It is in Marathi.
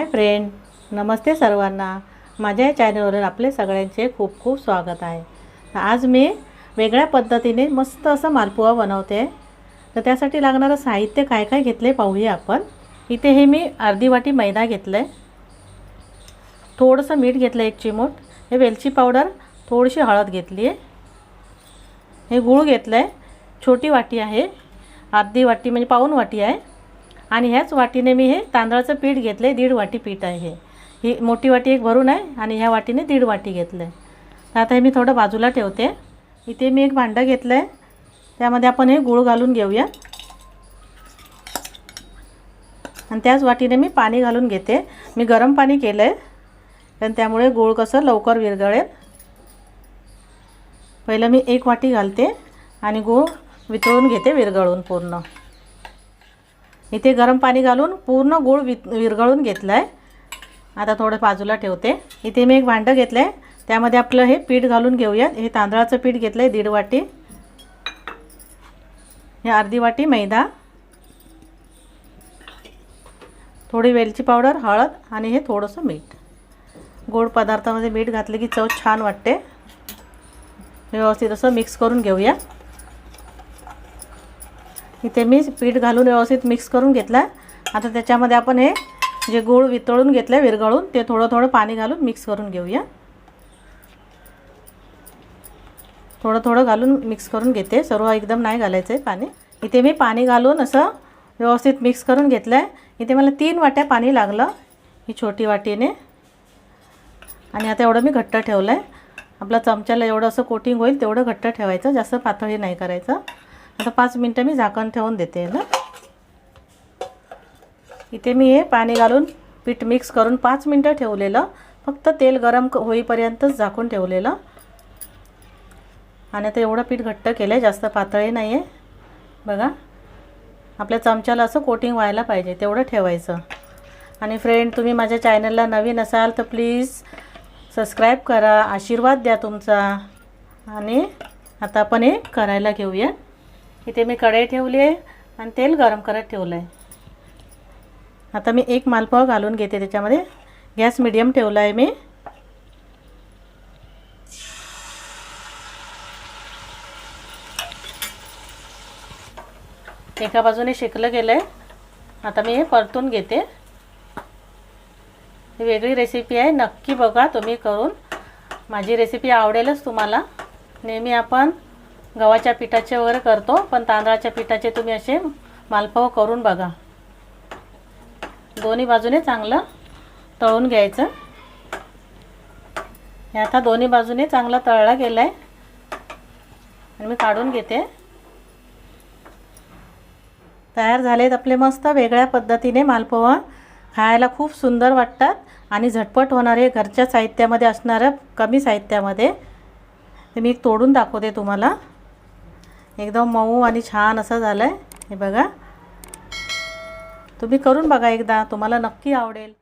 हाय फ्रेंड नमस्ते सर्वांना. माझ्या या चॅनलवर आपले सगळ्यांचे खूप खूप स्वागत आहे. आज मी वेगळ्या पद्धतीने मस्त असं मालपुवा बनवते. तर त्यासाठी लागणारं साहित्य काय काय घेतलं आहे पाहूया आपण. इथे हे मी अर्धी वाटी मैदा घेतलं आहे थोडंसं मीठ घेतलं एक चिमूट. हे वेलची पावडर थोडीशी हळद घेतली आहे. हे गूळ घेतलं आहे छोटी वाटी आहे. अर्धी वाटी म्हणजे पाऊन वाटी आहे. आणि ह्याच वाटीने मी हे तांदळाचं पीठ घेतलं आहे दीड वाटी पीठ आहे हे. ही मोठी वाटी एक भरून आहे आणि ह्या वाटीने दीड वाटी घेतलं आहे आता हे मी थोडं बाजूला ठेवते. इथे मी एक भांडं घेतलं आहे त्यामध्ये आपण हे गूळ घालून घेऊया. आणि त्याच वाटीने मी पाणी घालून घेते. मी गरम पाणी केलं आहे कारण त्यामुळे गूळ कसं लवकर विरघळेल. पहिलं मी एक वाटी घालते आणि गूळ वितळून घेते विरघळून पूर्ण. इथे गरम पाणी घालून पूर्ण गूळ वि विरघळून घेतलं आहे आता थोडं बाजूला ठेवते. इथे मी एक भांडं घेतलं आहे त्यामध्ये आपलं हे पीठ घालून घेऊयात. हे तांदळाचं पीठ घेतलं आहे दीड वाटी. हे अर्धी वाटी मैदा. थोडी वेलची पावडर हळद आणि हे थोडंसं मीठ. गोड पदार्थामध्ये मीठ घातलं की चव छान वाटते. व्यवस्थित असं मिक्स करून घेऊया. इथे मी पीठ घालून व्यवस्थित मिक्स करून घेतला. आता त्याच्यामध्ये आपण हे जे गूळ वितळून घेतलं आहे विरघळून ते थोडं थोडं पाणी घालून मिक्स करून घेऊया. थोडं थोडं घालून मिक्स करून घेते. सर्व एकदम नाही घालायचं आहे पाणी. इथे मी पाणी घालून असं व्यवस्थित मिक्स करून घेतलं आहे इथे मला तीन वाट्या पाणी लागलं ही छोटी वाटीने. आणि आता एवढं मी घट्ट ठेवलं आहे आपला चमच्याला एवढं असं कोटिंग होईल तेवढं घट्ट ठेवायचं. जास्त पातळी नाही करायचं. आता पाच मिनटं मी झाकण ठेवून देते ना इथे मी हे पाणी घालून पीठ मिक्स करून पाच मिनटं ठेवलेलं. फक्त तेल गरम क- होईपर्यंतच झाकून ठेवलेलं. आणि आता एवढं पीठ घट्ट केलं आहे जास्त पातळी नाही आहे बघा. आपल्या चमच्याला असं कोटिंग व्हायला पाहिजे तेवढं ठेवायचं. आणि फ्रेंड तुम्ही माझ्या चॅनलला नवीन असाल तर प्लीज सबस्क्राईब करा आशीर्वाद द्या तुमचा. आणि आता आपण हे करायला घेऊया. इथे मी कढई ठेवली आहे आणि तेल गरम करत ठेवलं आहे. आता मी एक मालपाव घालून घेते त्याच्यामध्ये. गॅस मिडियम ठेवला आहे मी. एका बाजूने शेकलं गेलं आहे आता मी हे परतून घेते. ही वेगळी रेसिपी आहे. नक्की बघा तुम्ही करून. माझी रेसिपी आवडेलच तुम्हाला. नेहमी आपण गव्हाच्या पिठाचे वगैरे करतो पण तांदळाच्या पिठाचे तुम्ही असे मालपाव करून बघा. दोन्ही बाजूने चांगलं तळून घ्यायचं. हे आता दोन्ही बाजूने चांगला तळला गेला आहे आणि मी काढून घेते. तयार झालेत आपले मस्त वेगळ्या पद्धतीने मालपोहा खायला खूप सुंदर वाटतात आणि झटपट होणारे घरच्या साहित्यामध्ये असणाऱ्या कमी साहित्यामध्ये. ते मी तोडून दाखवते तुम्हाला. एकदम मऊ आणि छान असं झालं आहे हे बघा. तुम्ही करून बघा एकदा. तुम्हाला नक्की आवडेल.